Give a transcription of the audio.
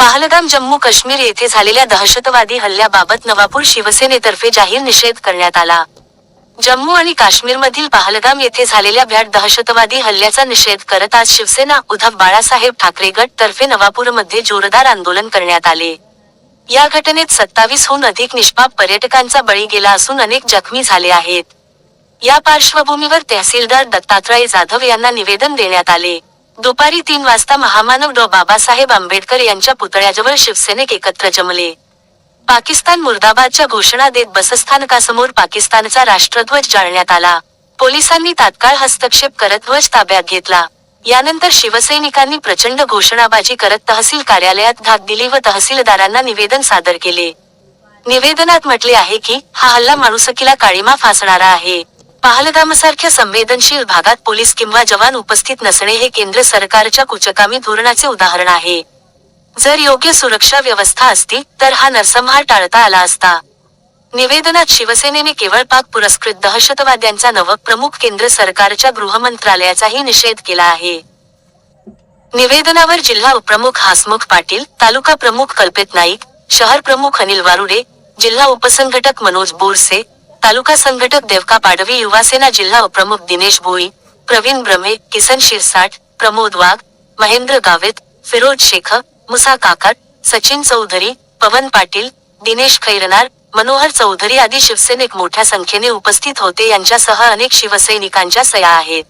पहलगाम जम्मू काश्मीर येथे झालेल्या दहशतवादी हल्ल्याबाबत नवापूर शिवसेनेतर्फे जाहीर निषेध करण्यात आला. जम्मू आणि काश्मीरमधील पहलगाम येथे झालेल्या भ्याट दहशतवादी हल्ल्याचा निषेध करत आज शिवसेना उद्धव बाळासाहेब ठाकरे गट तर्फे नवापूरमध्ये जोरदार आंदोलन करण्यात आले. या घटनेत सत्तावीसहून अधिक निष्पाप पर्यटकांचा बळी गेला असून अनेक जखमी झाले आहेत. या पार्श्वभूमीवर तहसीलदार दत्तात्रय जाधव यांना निवेदन देण्यात आले. दुपारी तीन वाजता महामानव डॉ. बाबासाहेब आंबेडकर यांच्या पुतळ्याजवळ शिवसेनेक एकत्र जमले. पाकिस्तान मुर्दाबादच्या घोषणा देत बसस्थानकासमोर पाकिस्तानचा राष्ट्रध्वज जाळण्यात आला. पोलिसांनी तात्काळ हस्तक्षेप करत ध्वज ताब्यात घेतला. यानंतर शिवसैनिकांनी प्रचंड घोषणाबाजी करत तहसील कार्यालयात धाक दिली व तहसीलदारांना निवेदन सादर केले. निवेदनात म्हटले आहे की हा हल्ला माणुसकीला काळीमा फासणारा आहे. पहलगामसारख्या संवेदनशील भागात पोलीस किंवा जवान उपस्थित नसणे हे केंद्र सरकारच्या कुचकामी धोरणाचे उदाहरण आहे. जर योग्य सुरक्षा व्यवस्था असती तर हा नरसंहार टाळता आला असता. निवेदनात शिवसेनेने केवळ पाक पुरस्कृत दहशतवाद्यांचा नव प्रमुख केंद्र सरकारच्या गृहमंत्रालयाचाही निषेध केला आहे. निवेदनावर जिल्हा उपप्रमुख हासमुख पाटील तालुका प्रमुख कल्पेत नाईक शहर प्रमुख अनिल वारुडे जिल्हा उपसंघटक मनोज बोरसे तालुका संघटक देवका पाडवी युवासेना जिल्हा उपप्रमुख दिनेश भोई प्रवीण ब्रमे किसन शिरसाट प्रमोद वाघ महेंद्र गावित फिरोज शेख मुसा काकर सचिन चौधरी पवन पाटील दिनेश खैरनार मनोहर चौधरी आदी शिवसेनिक मोठ्या संख्येने उपस्थित होते. यांच्यासह अनेक शिवसैनिकांच्या सया आहेत.